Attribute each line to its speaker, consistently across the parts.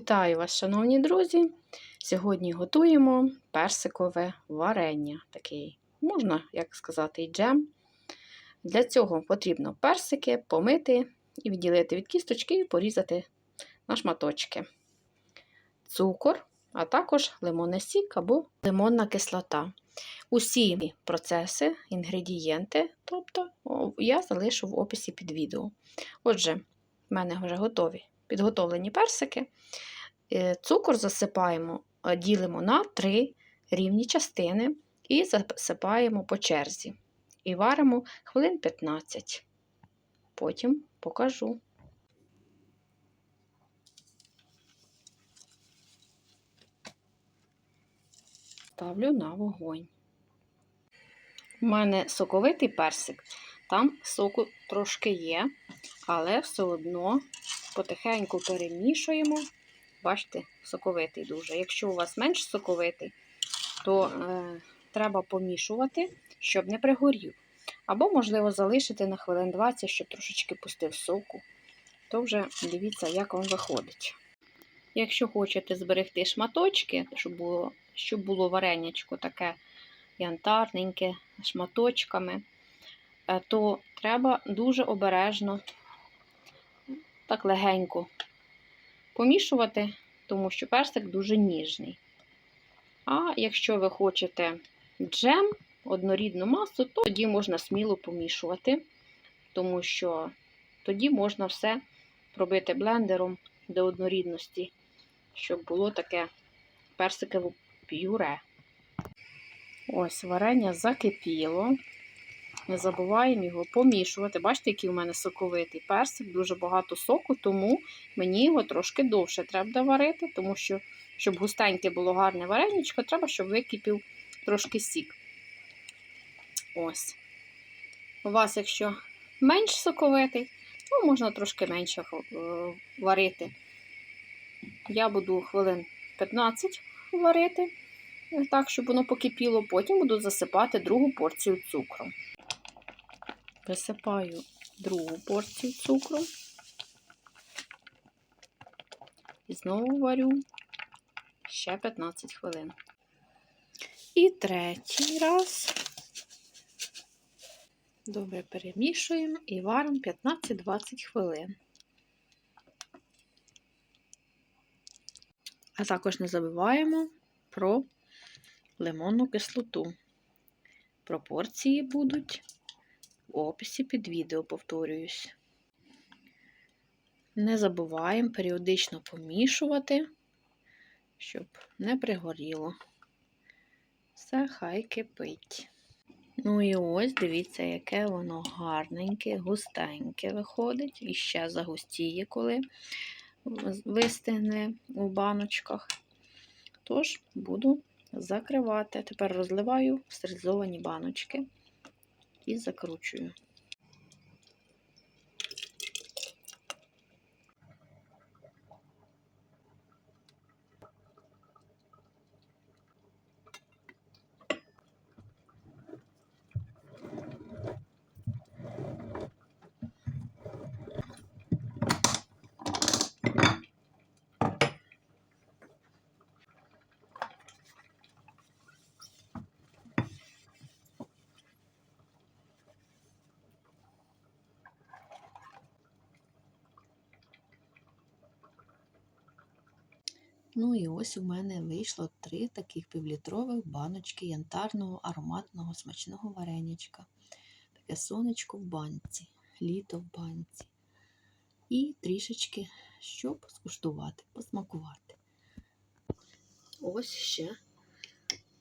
Speaker 1: Вітаю вас, шановні друзі! Сьогодні готуємо персикове варення. Такий, можна, як сказати, джем. Для цього потрібно персики помити і відділити від кісточки і порізати на шматочки. Цукор, а також лимонний сік або лимонна кислота. Усі процеси, інгредієнти, тобто я залишу в описі під відео. Отже, в мене вже готові підготовлені персики. Е, цукор засипаємо, е, ділимо на три рівні частини і засипаємо по черзі. І варимо хвилин 15. Потім покажу. Ставлю на вогонь. У мене соковитий персик, там соку трошки є, але все одно потихеньку перемішуємо. Бачите, соковитий дуже. Якщо у вас менш соковитий, то е, треба помішувати, щоб не пригорів. Або, можливо, залишити на хвилин 20, щоб трошечки пустив соку. То вже дивіться, як вам виходить. Якщо хочете зберегти шматочки, щоб було щоб було варенячко таке янтарненьке, шматочками, е, то треба дуже обережно, так легенько помішувати, тому що персик дуже ніжний. А якщо ви хочете джем, однорідну масу, то тоді можна сміло помішувати, тому що тоді можна все пробити блендером до однорідності, щоб було таке персикове пюре. Ось варення закипіло. Не забуваємо його помішувати. Бачите, який у мене соковитий персик, дуже багато соку, тому мені його трошки довше треба варити, тому що, щоб густеньке було гарне вареничко, треба, щоб википів трошки сік. Ось. У вас, якщо менш соковитий, то можна трошки менше е, варити. Я буду хвилин 15 варити, так, щоб воно покипіло, потім буду засипати другу порцію цукру. Висипаю другу порцію цукру і знову варю ще 15 хвилин. І третій раз добре перемішуємо і варимо 15-20 хвилин. А також не забуваємо про лимонну кислоту. Пропорції будуть в описі під відео, повторююсь. Не забуваємо періодично помішувати, щоб не пригоріло. Все хай кипить. Ну і ось, дивіться, яке воно гарненьке, густеньке виходить. І ще загустіє, коли вистигне у баночках. Тож, буду закривати. Тепер розливаю в стерилізовані баночки і закручую. Ну і ось у мене вийшло три таких півлітрових баночки янтарного ароматного смачного вареничка. Таке сонечко в банці, літо в банці. І трішечки, щоб скуштувати, посмакувати. Ось ще,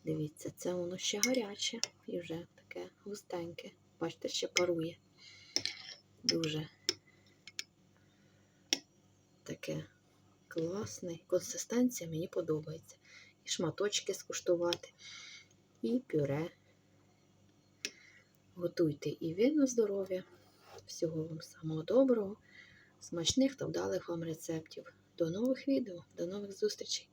Speaker 1: дивіться, це воно ще гаряче і вже таке густеньке. Бачите, ще парує. Дуже таке класний. Консистенція мені подобається. І шматочки скуштувати, і пюре. Готуйте і ви на здоров'я. Всього вам самого доброго, смачних та вдалих вам рецептів. До нових відео, до нових зустрічей!